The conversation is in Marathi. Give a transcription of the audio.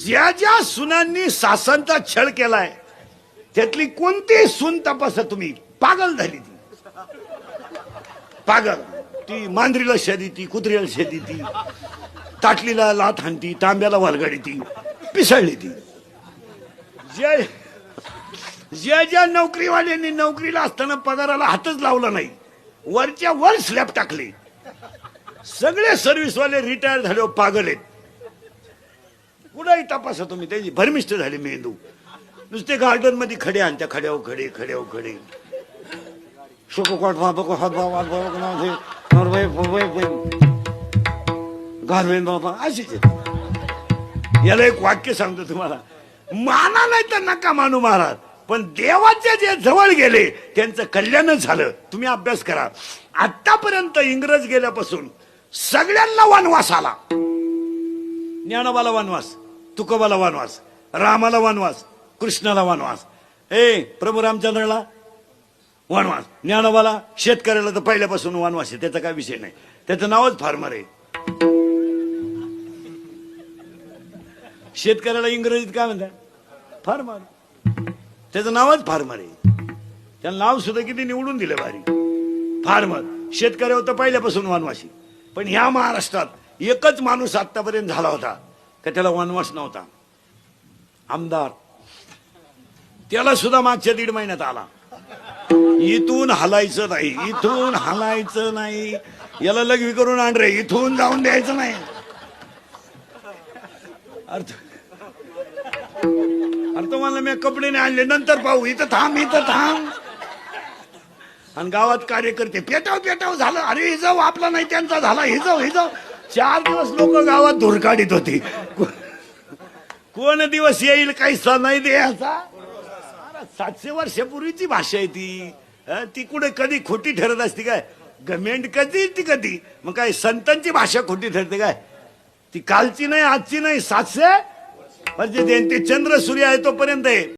ज्या ज्या सुनांनी सासांचा छळ केलाय त्यातली कोणती सून तपासा तुम्ही? पागल झाली ती. पागल. ती मांजरीला शेदी ती कुत्रीला शेदी ती ताटलीला लाथ हाणती तांब्याला वालगाडी ती पिसळली ती. ज्या ज्या ज्या नोकरीवाल्यांनी नोकरीला असताना पगाराला हातच लावला नाही वरच्या वर स्लॅब टाकले. सगळे सर्व्हिसवाले रिटायर झाले पागल आहेत. कुठेही तपासा तुम्ही. त्याची भरमिष्ट झाली मेंदू. नुसते गार्डनमध्ये खडे आणत्या खड्यावर खडे खड्याव खडे. घालवेन बाबा अशीच याला एक वाक्य सांगतो तुम्हाला. माना नाही तर नका मानू महाराज. पण देवाच्या जे जवळ गेले त्यांचं कल्याणच झालं. तुम्ही अभ्यास करा. आतापर्यंत इंग्रज गेल्यापासून सगळ्यांना वनवास आला. ज्ञानोबाला वनवास. तुकोबाला वनवास रामाला वनवास कृष्णाला वनवास ए प्रभू रामचंद्राला वनवास ज्ञानोबाला शेतकऱ्याला तर पहिल्यापासून वनवास आहे त्याचा काय विषय नाही. त्याचं नावच फार्मर आहे. शेतकऱ्याला इंग्रजीत काय म्हणतात? फार्मर. त्याचं नावच फार्मर आहे. त्याला नाव सुद्धा किती निवडून दिलं भारी. फार्मर. शेतकऱ्या होतं पहिल्यापासून वनवासी पण ह्या महाराष्ट्रात एकच माणूस आतापर्यंत झाला होता. का त्याला वनवास नव्हता. आमदार. त्याला सुद्धा मागच्या दीड महिन्यात आला. इथून हलायचं नाही इथून हलायचं नाही. याला लघवी करून आण रे इथून जाऊन द्यायचं नाही. अर्थ अरे तुम्हाला मी कपडे नाही आणले नंतर पाहू. इथं थांब इथं थांब. आणि गावात कार्यकर्ते पेटाव पेटाव झालं. अरे हिजाव आपला नाही त्यांचा झाला. हिजाव हिजाव. चार दिवस लोक गावात धुरकाडीत होती. कोण दिवस येईल काही सण नाही द्यायचा अरे सातशे वर्षापूर्वीची भाषा आहे ती. ती कुठे कधी खोटी ठरत असते काय? गमेंट कधी ती कधी? मग काय संतांची भाषा खोटी ठरते काय? ती कालची नाही आजची नाही सातशे? म्हणजे ते चंद्र सूर्य आहे तोपर्यंत आहे.